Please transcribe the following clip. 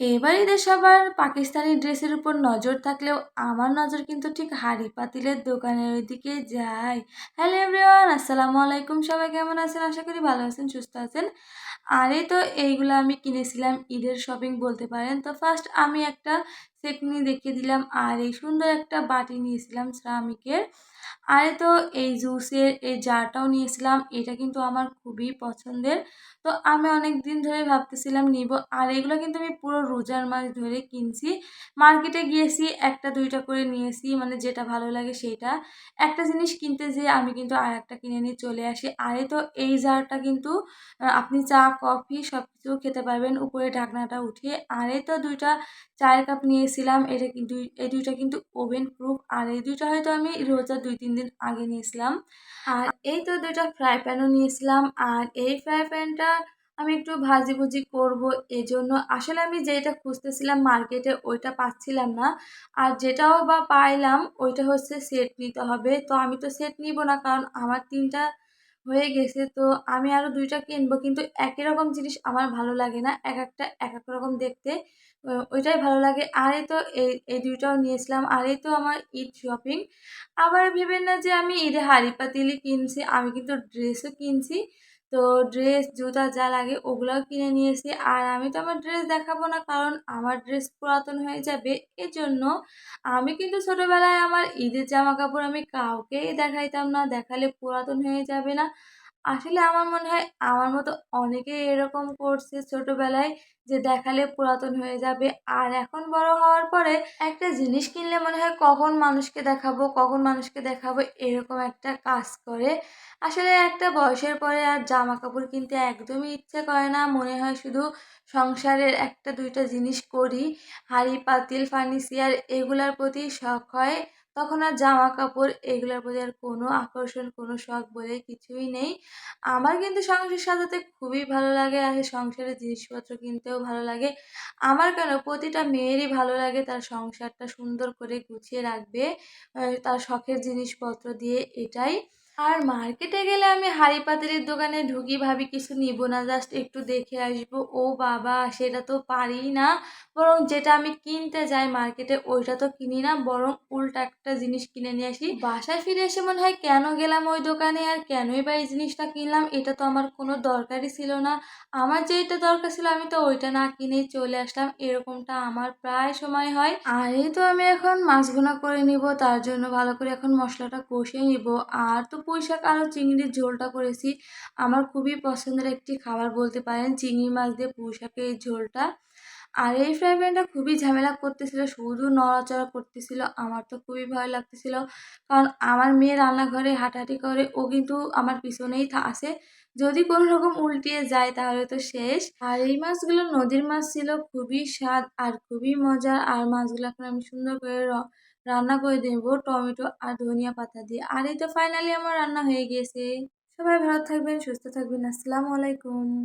এবার ঈদে সবার পাকিস্তানি ড্রেসের উপর নজর থাকলেও আমার নজর কিন্তু ঠিক হাড়ি পাতিলের দোকানের ওইদিকে যায়। হ্যালো এভরিওয়ান, আসসালামু আলাইকুম। সবাই কেমন আছেন? আশা করি ভালো আছেন, সুস্থ আছেন। আর এই তো এইগুলো আমি কিনেছিলাম ঈদের শপিং বলতে পারেন। তো ফার্স্ট আমি একটা সেট নিয়ে দেখিয়ে দিলাম আর এই সুন্দর একটা বাটি নিয়েছিলাম শ্রামিকের আর তো এই জুসের এই জারটাও নিয়েছিলাম, এটা কিন্তু আমার খুবই পছন্দের। তো আমি অনেক দিন ধরে ভাবতেছিলাম নিব। আর এগুলো কিন্তু আমি পুরো রোজার মাছ ধরে কিনছি। মার্কেটে গিয়েছি, একটা, দুইটা করে নিয়েছি মানে যেটা ভালো লাগে সেইটা একটা জিনিস কিনতে যেয়ে আমি কিন্তু আর একটা কিনে নিয়ে চলে আসি। আরে তো এই জারটা কিন্তু আপনি চা, কফি সব কিছু খেতে পারবেন। উপরে ঢাকনাটা উঠে আরে তো দুইটা চায়ের কাপ নিয়েছিলাম। এটা কিন্তু, এই দুইটা কিন্তু ওভেন প্রুফ। আর এই দুইটা হয়তো আমি রোজার দুই, তিন দিন আগে নিয়েছিলাম। আর এই তো দুইটা ফ্রাই প্যানও নিয়েছিলাম। আর এই ফ্রাই প্যানটা আমি একটু ভাজি ভুজি করব এই জন্য আসলে আমি যেটা খুঁজতেছিলাম মার্কেটে ওইটা পাচ্ছিলাম না। আর যেটাও বা পাইলাম ওইটা হচ্ছে সেট নিতে হবে। তো আমি তো সেট নিব না, কারণ আমার তিনটা হয়ে গেছে। তো আমি আরও দুইটা কিনবো, কিন্তু একই রকম জিনিস আমার ভালো লাগে না, এক একটা, এক এক রকম দেখতে। ওইটাই ভালো লাগে। আর তো এই এই দুইটাও নিয়েছিলাম। আর এই তো আমার ঈদ শপিং। আবার ভেবেন না যে আমি ঈদে হাঁড়ি পাতিলি কিনছি, আমি কিন্তু ড্রেসও কিনছি। তো ড্রেস জুতা যা লাগে ওগুলোও কিনে নিয়েছি আর আমি তো আমার ড্রেস দেখাবো না, কারণ আমার ড্রেস পুরাতন হয়ে যাবে। এজন্য আমি কিন্তু ছোটোবেলায় আমার ঈদের জামা কাপড় আমি কাউকেই দেখাইতাম না, দেখালে পুরাতন হয়ে যাবে না। আসলে আমার মনে হয় আমার মতো অনেকেই এরকম করছে ছোটোবেলায় যে দেখালে পুরাতন হয়ে যাবে। আর এখন বড় হওয়ার পরে একটা জিনিস কিনলে মনে হয় কখন মানুষকে দেখাবো, কখন মানুষকে দেখাবো এরকম একটা কাজ করে। আসলে একটা বয়সের পরে আর জামা কাপড় কিনতে একদমই ইচ্ছে করে না। মনে হয় শুধু সংসারের একটা দুইটা জিনিস করি। হাঁড়ি, পাতিল, ফার্নিচার এগুলার প্রতি শখ হয়। তখন আর জামা কাপড় এগুলোর প্রতি আর কোনো আকর্ষণ, কোনো শখ বলে কিছুই নেই। আমার কিন্তু সংসার সাজাতে খুবই ভালো লাগে আর সংসারের জিনিসপত্র কিনতেও ভালো লাগে। আমার কেন? প্রতিটা মেয়েরই ভালো লাগে তার সংসারটা সুন্দর করে গুছিয়ে রাখবে তার শখের জিনিসপত্র দিয়ে এটাই। আর মার্কেটে গেলে আমি হাঁড়ি পাতিলের দোকানে ঢুকি ভাবি, কিছু নিব না জাস্ট একটু দেখে আসব। ও বাবা, সেটা তো পারি না। বরং যেটা আমি কিনতে যাই মার্কেটে, ওইটা তো কিনি না, বরং উল্টা একটা জিনিস কিনে নিয়ে আসি। বাসায় ফিরে এসে মনে হয়, কেন গেলাম ওই দোকানে আর কেনই বা এই জিনিসটা কিনলাম? এটা তো আমার কোনো দরকারই ছিল না। আমার যেটা দরকার ছিল, আমি তো ওইটা না কিনেই চলে আসলাম। এরকমটা আমার প্রায় সময় হয়। আর এই তো আমি এখন মাছ ভুনা করে নিব, তার জন্য ভালো করে এখন মশলাটা কষিয়ে নিব। আর তো পুঁই শাক আরও চিংড়ির ঝোলটা করেছি। আমার খুবই পছন্দের একটি খাবার বলতে পারেন চিংড়ি মাছ দিয়ে পুঁই শাকের এই ঝোলটা। আর এই ফ্রাই প্যানটা খুবই ঝামেলা করতেছিল, শুধু নড়াচড়া করতেছিল, আমার তো খুবই ভয় লাগতেছিল। কারণ আমার মেয়ে রান্নাঘরে হাঁটাহাঁটি করে, ও কিন্তু আমার পিছনেই আসে যদি কোনো রকম উল্টিয়ে যায় তাহলে তো শেষ। আর এই মাছগুলো নদীর মাছ ছিল, খুবই স্বাদ আর খুবই মজার। আর মাছগুলো এখন আমি সুন্দর করে রান্না করে দেবো, টমেটো আর ধনিয়া পাতা দিয়ে। আর এই তো ফাইনালি আমার রান্না হয়ে গিয়েছে সবাই ভালো থাকবেন, সুস্থ থাকবেন। আসসালামু আলাইকুম।